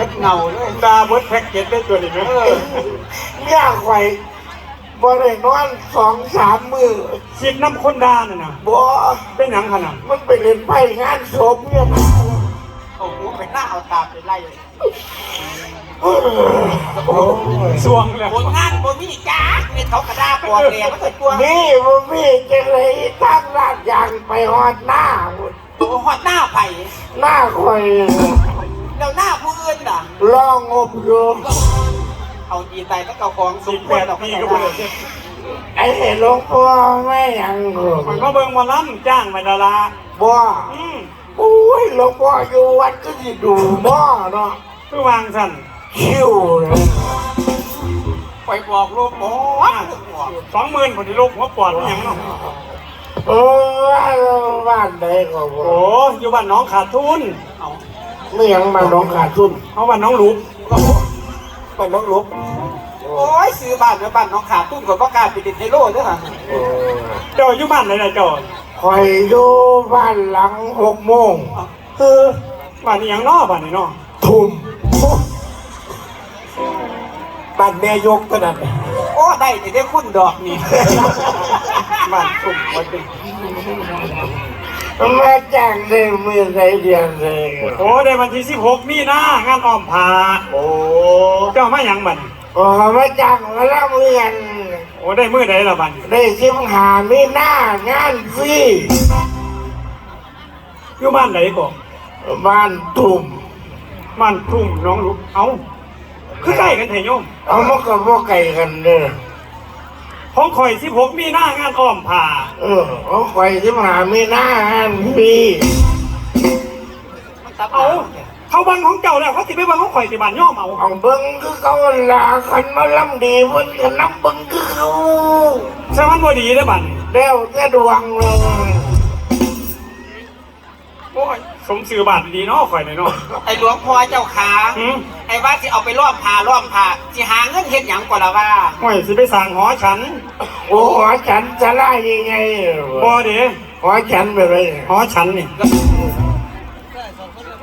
บิดเงาเลยดาเบิดแพ็กเกจได้ตัวนี้ไหมเออเนี่ยไข่บ่ได้นอนสองสามมือสิทธิ์น้ำคนดาน่ะนะบ่เป็นหยังขนาดมันไปเล่นไพ่งานศพเนี่ยโอ้โหไปหน้าเอาตาไปไล่เออโอ้ยสวงเลยผลงานบ่มีจ้าไม่เขากระดาปลอมแหลมมันก็ตัวนี่บ่มีจะเลยตั้งร้านยางไปฮอดหน้าหมดตัวหอดหน้าไผ่หน้าคอย แล้วหน้าผู้อื่นน่ะลองอบอยู่เอาดีใจก็เอาของสสิมบคแปวรดเราปีไม่ก็ได้บ่ได้ไอ้หลวงพ่อไม่ยังหรอกมันมาเบิ่งหมาล้ำจ้างมาดาราบ่อืมโอ้ยหลวงพ่ออยู่วัดก็สิดูหม้อเนาะคือวางสั่นคิวเลยไปบอกลูกโอ้ยสองหมื่นคนที่โลกหัวปอดเป็นหยังเนาะเออบ้านใดก็บ่โอ้อยู่บ้านน้องขาดทุนเอา ไม่ยังมาน้องขาดทุนเขาบ้านน้องหลุกไปน้องลุกโอ้ยซื้อบ้านเนื้อบ้านน้องขาตุ้มกับว่ากล้าไปติดในโลดเด้อค่ะเออเจ้าอยู่บ้านไหนล่ะเจ้าคอยอยู่บ้านหลังหกโมงเออบ้านนี้ยังนอบ้านนี้นอทุ่มบ้านแม่ยกก็นั่นโอ้ได้แต่ได้คุณดอกนี่บ้านสุ่มวันเป็น มาจ้างได้มือไรเดียวเลยโอ้ได้วันที่สิบหกมีนางานอ้อมผาโอ้เจ้ามาหยังบัดนโอ้มาจ้างมาละเมือนโอ้ได้มือใดละบัดนได้สิบหามีหน้างานฟรีอยู่บ้านไหนก่อนบ้านทุ่มบ้านทุ่งน้องหลุกเอาคือใกล้กันเถอะโยมเอามากับพวกไก่กันเด้อ ของข่อยสิบหกมีหน้างานอ้อมผาเออเอาไข่สิบหามีหน้างานฟรีมันตับเอาเอาเขาบังของเจ้าแล้วเขาติไปบังของข่อยติบ้านย่อมเอาเอาเบิ้งคือเขาลาคันมาลำดีเพิ่นก็นับเบิ้งคือเขาสมันบ่ดีเลยบัดนแล้วแต่ดวงเลย โอ้ย สมสื่อบาทดีเนาะข่อยเลยเนาะ ไอ้หลวงพ่อเจ้าขาหืม ไอ้ว่าสิเอาไปล้อมผ่าล้อมผ่าสิหาเงินเฮ็ดหยังก่อนละว่า ห่วยสิไปสั่งหอฉันโอ้หัวฉันจะไล่ยังไงบ่เด้หัวฉันไปเลยหอฉันนี่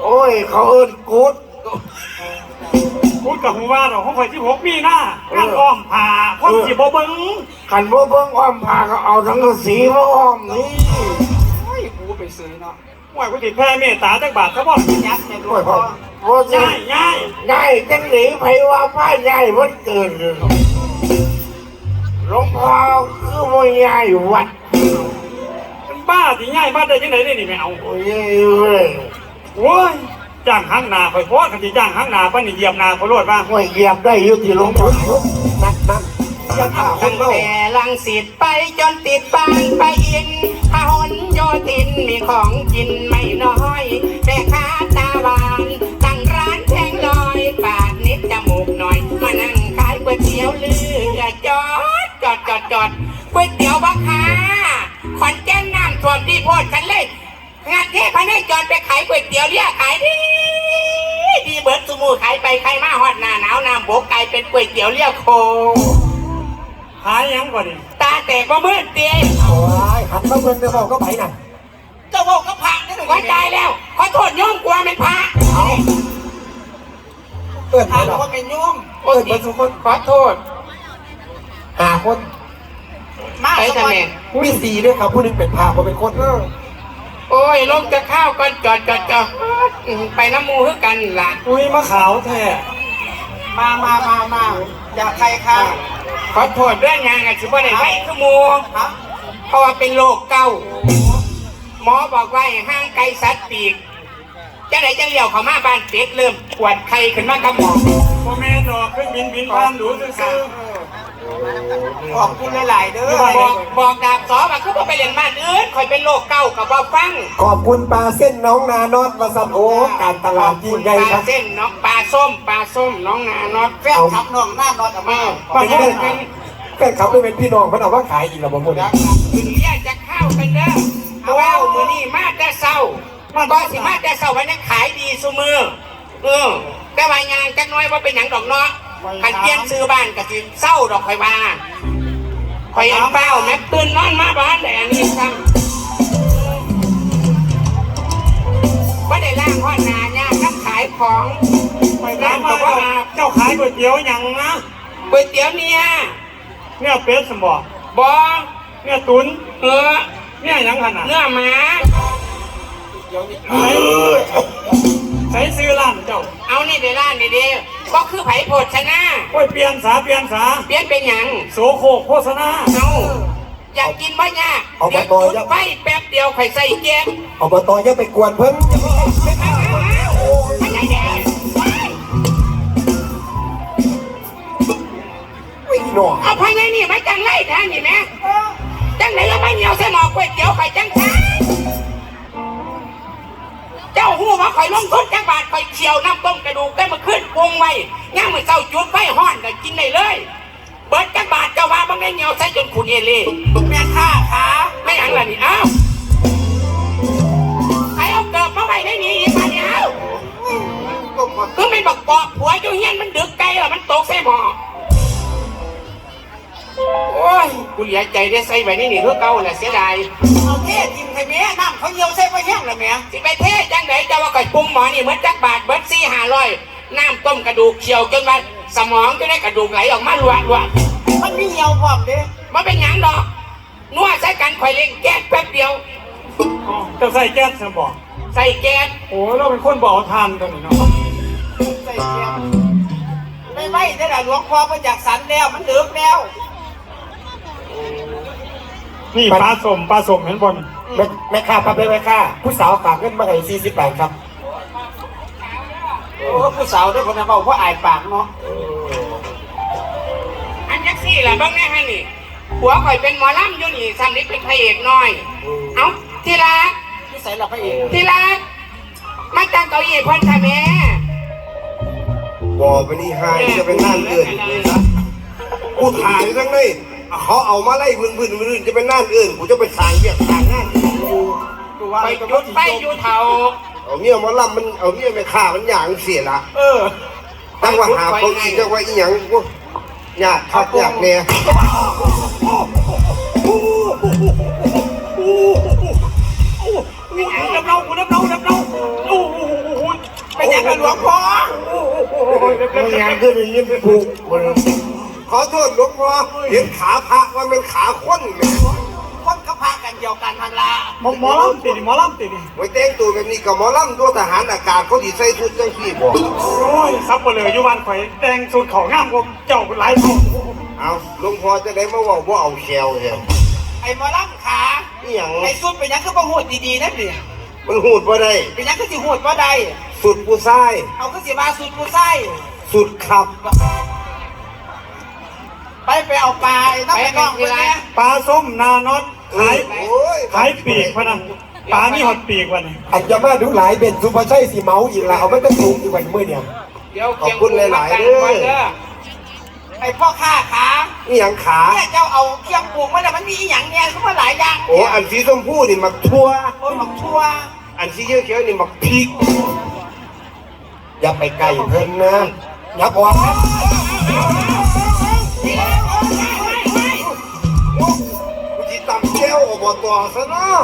โอ้ย เขาเอิ้นกูด พูดกับหูว่าเราของข่อยสิบหกมีหน้างานอ้อมผาคนสิบ่เบิ่งขันบ่เบิ่งอ้อมพาก็เอาทั้งกระสีมาอ้อมนี่ โอ้ยกูไปซื้อเนาะ ห่วยกูสิแพ้เมตตาจักบาทซะบ่ยักษ์ในหลโอ้วยงพ่พ่ออพ่อจะง่ายง่ายง่ายจังหนีไผว่าป้าใหญ่วันเกิดหลวงพ่อคือบ่ใหญ่วัดเป็นบ้าสิง่ายบ้าได้จังไดได้นี่ไม่เอาโอ้ยเว้ยโว้ยจ้างหางหนาข่อยโพดคันสิจ้างหางหนาปานนี่เหยียบหนาข่อยโลดว่าห่วยเหยียบได้อยู่ที่หลวงพ่อ นักนั่นยังข่าคตั้นงเล่าแต่ลังสิตไปจนติดบางไปอินพหนโยธินมีของกินไม่น้อยแม่ค้าตาหวานตั้งร้านแพงลอยปากนิดจมูกหน่อย มานั่งขายก๋วยเตี๋ยวเรือจอดจอดจอดจอดก๋วยเตี๋ยวบ้าคาขอนแก่นน้ำท่วมที่โพดกันเลยงานเทพให้จอดไปขายก๋วยเตี๋ยวเรือขายดีดีเบิร์ดสมูขายไปขายมาฮอดหน้าหนาวน้ำบกกลายเป็นก๋วยเตี๋ยวเรือโค หายหยังก่อนนี่ตาแตกมาเมื่อเตียโอ้ยหันมาเบิ่งไปบอกก็ไปน่ะเจ้าบอกก็ผ่านได้หนูว่าตายแล้วขอโทษโยมกลัวเป็นพระเอิ้นทางไปว่าเป็นโยมโอ้ยทุกคนขอโทษหาคนมาไปสักทำวัไมนมีสีด้วยครับผู้หนึงเป็นพาคนเป็นคนเออโอ้ยลงจะข้าวก่อนจอดจอดจอดไปน้ำมูคือกันล่ะอุ้ยมะขาวแท้มามามามาอยากใครค่ะ ขอโทษเรื่องงานกันสิบ่ได้ไปคือหมูฮะเพราะว่าเป็นโรคเก่า หมอบอกว่าให้ห้างไก่สัตว์ปีกจะไหนจะเลี้ยวเข้ามาบ้านเป็ดเริ่มปวดไข้ขึ้นมากับหมอบ่แม่นดอกเครื่องบินบินผ่านดูซื่อ ขอบคุณหลายๆเด้อบอกบอกดาบสอว่าคือบ่ไปเรียนบ้านอื่นคอยเป็นโรคเก่ากับบ่ฟัง ขอบคุณปลาเส้นน้องนานอดมาสันโอการตลาดยิ่งใหญ่ปครัลาบ เส้นน้องปลาส้มปลาส้มน้องนานอดแฟนขับน้องหน้านอนออกมาๆป้าเป็นแม่แฟนแฟนเขาไม่เป็นพี่น้องเขาเอาว่าขายอีกแล้วบ่หมดนะถึงเรียกจะเข้ากันเด้อเอาว่ามือนี่มาแต่เศร้าก็สิมาแต่เศร้าวันนี้ขายดีซุมือเออแต่ว่ายางจักหน้อยว่าเป็นหยังดอกเนาะ ขันเปลี่ยนซื้อบ้านก็สิเศร้าดอกคอยว่าคอยอันเป้าแม่ตื่นนอนมาบ้านแต่อันนี้ซ้ำว่าได้ล่างข้อนาเนี่ยน้ำขาายของไปร้านบอกว่าเจ้าขายก๋วยเตี๋ยวหยังนะก๋วยเตี๋ยวเนี่ยเนี่ยเป็ดสมบอกบอเนี่ยตุ๋นเออเนี่ยหยังขนาดเนื้อหมาใช้ใช้ซื้อร้านเจ้า เอานี่เดี๋ยวร้านนี่เดียว ก็คือไผ่โภชนะโอ้ยเปลี่ยนสาเปลี่ยนสาเปลี่ยนเป็นหยังโสโครกโฆษณาเอาอยากกินบ่ยากเดี๋ยวจุดไฟแป๊บเดียวไข่ใส่แก๊สอบตอย่าไปกวนเพิ่นไม่ได้แดงไม่หนอเอาภายในนี่ไม่จังไรทางนี่แม่จังไหนก็ไม่เหนียวใส่หมอก๋วยเตี๋ยวไข่จังช้าเจ้า หูว่าข่อยลงทุนจังบาทข่อยเคี่ยวน้ำต้มกระดูกได้มาขึ้นปรุงไว้ย่างมือเจ้าจุดไฟห้อนก็กินได้เลย เบิดจังบาทเจ้าว่าบางได้เหนียวใส่จนขุนเอเล่แม่ข้าขาไม่หยังล่ะนี่เอ้าไอ้เอาเกิดมาไว้ได้นี่อีกมาเนี่ยเอ้าก็ไม่บอกปอบผัวอยู่เฮียนมันดึกไกลอะมันตกใส่หมอ โอ้ยกูเหลียใจได้ใส่ไว้นี่นี่เพื่อเก่าแหละเสียดายเอาเทศกินไข่แม่น้ำเขาเยียวใส่ไปแห้งเลยแม่สิไปเทศจังไหนจะว่าก่อยปรุงหมอนี่เหมือนจักบาทเบิดซี่ห้าร้อยน้ำต้มกระดูกเคี่ยวจนว่าสมองจะได้กระดูกไหลออกมาลวดลวดมันมีเหี่ยวพร้อมเด้มันเป็นหยังดอกนัวใส่กันข่อยเล่งแก๊สแป๊บเดียวเจ้าใส่แก๊สสมบอกใส่แก๊สโอ้เราเป็นคนบอกทานตัวนี้เนาะใส่แก้วไม่ไหวได้อล่ะหลวงพ่อมาจากสันแล้วมันเดือกแล้ว นี่ปลาสมปลาสมเห็นบนแม่แม่ค้าครับแม่ค้าผู้สาวฝากเงินมาให้สี่สิบแปดครับโอ้ผู้สาวด้วยคนนั้นบอกว่าอายปากเนาะอันจักซี่ล่ะเบ้างแน่ฮะนี่ผัวข่อยเป็นหมอลำอยู่นี่ซ้ำนี้เป็นพระเอกน้อย เอ้าที่รักที่ใส่เราพระเอกที่รักมาตั้งเก้าอี้เพ่นค่ะแม่บอกไปนี่หายจะเป็นนั่นอื่นกูถ่ายทั้งนี้ เขาเอามาไล่พื้นพื้นพื้นจะเป็นนั่นอื่นกูจะไปทางเรียกทางนั่นกูว่าไปจุดไปอยู่เท่าเอาเมียมาล่ำมันเอาเมียไปฆ่ามันอย่างเสียละเออตั้งว่าหาเขาอีกจังว่าอีหยังกูยากคักยากเนี่ยน้ำเน่ากูน้ำเน่าน้ำเน่าโอ้โหเป็นอย่างกับหลวงพ่อมันงานก็เลยยิ้มผูก ขอโทษหลวงพ่อเห็นขาพระว่ามันขาค้นแหมคนเขาพากันเดียวกันทันละหมอหมอลำติดหมอลำติดไว้แต่งตัวแบบนี้กับหมอลำตัวทหารอากาศเขาดีใส่ชุดจังที่บอกโอ้ยซับเปลืออยู่บ้านข่อยแต่งสูตรเขางามกว่าเจ้าหลายเท่าเอาหลวงพ่อจะได้มาว่าว่าเอาแคลเหรอไอ้หมอลำขาอีหยังไอ้สุดเป็นหยังคือบ่หูดดีๆนั่นดิมันหูดว่าได้เป็นหยังคือสิหูดว่าใดสุดผู้ชายเอาคือสิมาสุดกูไส้สุดขับ ไปไปเอาปลาไอ้น้องไปน้องไปแน่ปลาส้มนานอตขายโอ้ยขายปีกพะนะปลามีหดปีกวันนี้อันจะมาดูหลายเบนซูเปอร์ใช่สีเมาอีกแล้วเอาไม่ต้องสูงอีกวันมือเนี่ยเดี๋ยวขอบคุณหลายๆเด้อไอ้พ่อข้าขานี่หยังขาเนี่ยเจ้าเอาเครื่องปรุงมาแล้วมันมีอหย่างเนี่ยเขามาหลายอย่างโอ้อันสีชมพูนี่มักทั่วโอ้ยหมักทั่วอันสีเขียวๆนี่มักพริกอย่าไปไกลเพิ่นนะอย่าบอกนะำแก้วอบตซะเนาะ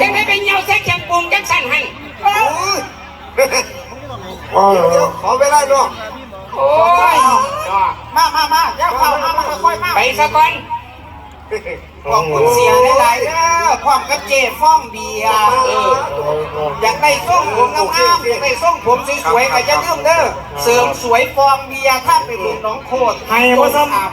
จังได้ไปเหนียวใส่เคียงปรุงจังสั่นหันโอ้ยเดี๋ยวขอเวลาเนาะโอ้ยมามามาเจ้าเข้ามามาค่อยๆมาไปซะก่อนขอบคุณเสียหลายๆเด้อพร้อมกับเจฟ้องเบียร์อยากได้ส่งผมงามๆอยากได้ส่งผมสวยๆก็อย่าลืมเด้อเสริมสวยฟองเบียร์ถ้าเป็นลูกน้องโคตรให้ว่าซ้ำ